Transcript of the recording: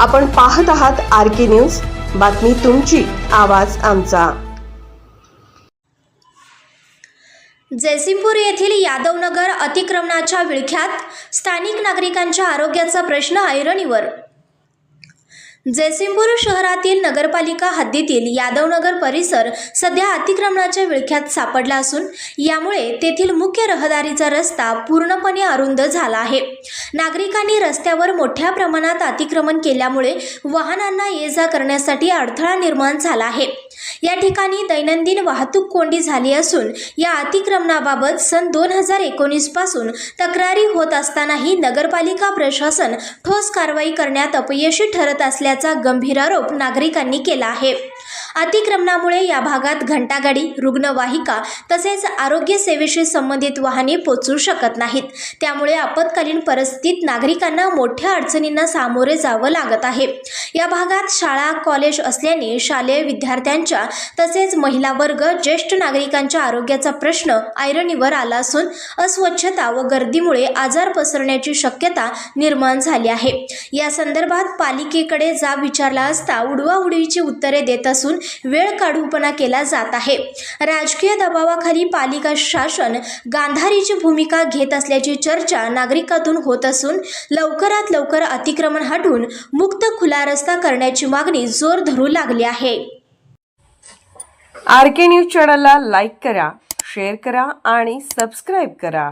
आपण पाहत आहात आर के न्यूज. बातमी तुमची आवाज आमचा. जयसिंगपूर येथील यादवनगर अतिक्रमणाच्या विळख्यात स्थानिक नागरिकांच्या आरोग्याचा प्रश्न ऐरणीवर. जयसिंगपूर शहरातील नगरपालिका हद्दीतील यादवनगर परिसर सध्या अतिक्रमणाच्या विळख्यात सापडला असून यामुळे तेथील मुख्य रहदारीचा रस्ता पूर्णपणे अरुंद झाला आहे. नागरिकांनी रस्त्यावर मोठ्या प्रमाणात अतिक्रमण केल्यामुळे वाहनांना ये जा करण्यासाठी अडथळा निर्माण झाला आहे. या ठिकाणी दैनंदिन वाहतूक कोंडी झाली असून या अतिक्रमणाबाबत सन दोन हजार एकोणीसपासून तक्रारी होत असतानाही नगरपालिका प्रशासन ठोस कारवाई करण्यात अपयशी ठरत असल्याचा गंभीर आरोप नागरिकांनी केला आहे. अतिक्रमणामुळे या भागात घंटागाडी रुग्णवाहिका तसेच आरोग्य सेवेशी संबंधित वाहने पोचू शकत नाहीत. त्यामुळे आपत्कालीन परिस्थितीत नागरिकांना मोठ्या अडचणींना सामोरे जावं लागत आहे. या भागात शाळा कॉलेज असल्याने शालेय विद्यार्थ्यांच्या तसेच महिला वर्ग ज्येष्ठ नागरिकांच्या आरोग्याचा प्रश्न ऐरणीवर आला असून अस्वच्छता व गर्दीमुळे आजार पसरण्याची शक्यता निर्माण झाली आहे. या संदर्भात पालिकेकडे जाब विचारला असता उडवाउडवीची उत्तरे देत असून वेळ काढूपणा केला जात आहे. राजकीय दबावाखाली पालिका शासन गांधारीची भूमिका घेत असल्याची चर्चा नागरिकातून होत असून लवकरात लवकर अतिक्रमण हटवून मुक्त खुला रस्ता करण्याची मागणी जोर धरू लागली आहे. आर के न्यूज चॅनलला लाईक करा शेअर करा आणि सबस्क्राईब करा.